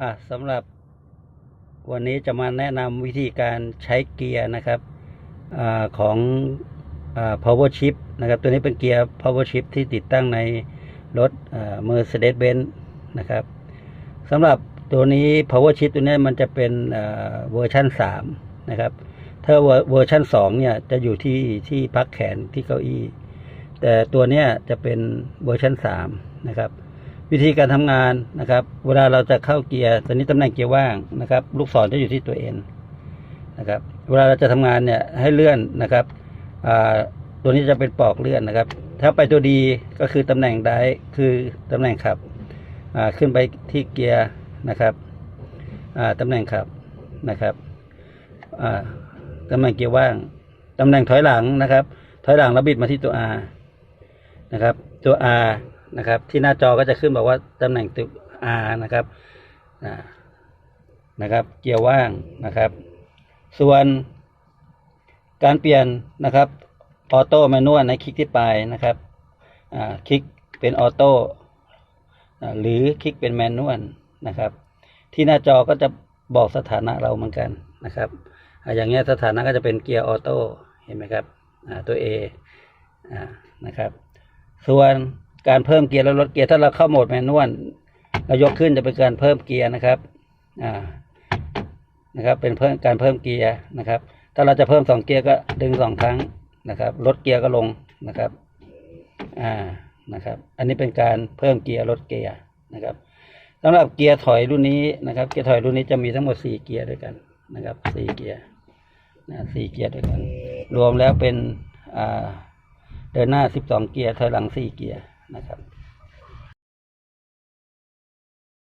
อะสำหรับวันนี้จะมาแนะนำวิธีการใช้เกียร์นะครับอาของอา power shift นะครับ ตัวนี้เป็นเกียร์ power shift ที่ติดตั้งในรถอ่า Mercedes-Benz นะครับสำหรับตัวนี้ power shift ตัวนี้มันจะเป็นอ่าเวอร์ชัน3นะครับ ถ้าเวอร์เวอร์ชัน2เนี่ยจะอยู่ที่ที่พักแขนที่เก้าอี้ แต่ตัวเนี้ยจะเป็นเวอร์ชัน3นะครับ วิธีการทำงานนะครับ เวลาเราจะเข้าเกียร์ตัวนี้ตำแหน่งเกียร์ว่างนะครับ ลูกศรจะอยู่ที่ตัวเอ็นนะครับ เวลาเราจะทำงานเนี่ยให้เลื่อนนะครับตัวนี้จะเป็นปลอกเลื่อนนะครับ ถ้าไปตัวดีก็คือตำแหน่งได้คือตำแหน่งขับขึ้นไปที่เกียร์นะครับอ่าตำแหน่งขับนะครับตำแหน่งเกียร์ว่างตำแหน่งถอยหลังนะครับ ถอยหลังแล้วบิดมาที่ตัว R นะครับ ตัว R นะครับ ที่หน้าจอก็จะขึ้นบอกว่าตำแหน่งตัว R นะครับนะครับ เกียร์ว่างนะครับ ส่วนการเปลี่ยนนะครับออโต้แมนนวลในคลิกที่ปลายนะครับอ่าคลิกเป็นออโต้หรือคลิกเป็นแมนนวลนะครับ ที่หน้าจอก็จะบอกสถานะเราเหมือนกันนะครับออย่างเงี้ยสถานะก็จะเป็นเกียร์ออโต้เห็นไหมครับอ่าตัว A อ่านะครับ ส่วน การเพิ่มเกียร์และลดเกียร์ถ้าเราเข้าโหมดแมนนวลเรายกขึ้นจะเป็นการเพิ่มเกียร์นะครับอ่านะครับ เป็นเพิ่มการเพิ่มเกียร์นะครับ ถ้าเราจะเพิ่มสองเกียร์ก็ดึงสองครั้งนะครับลดเกียร์ก็ลงนะครับอ่านะครับ อันนี้เป็นการเพิ่มเกียร์ลดเกียร์นะครับสำหรับเกียร์ถอยรุ่นนี้นะครับ เกียร์ถอยรุ่นนี้จะมีทั้งหมดสี่เกียร์ด้วยกันนะครับสี่เกียร์นะสี่เกียร์ด้วยกัน รวมแล้วเป็นอ่าเดินหน้า12เกียร์ถอยหลัง4เกียร์ นะครับ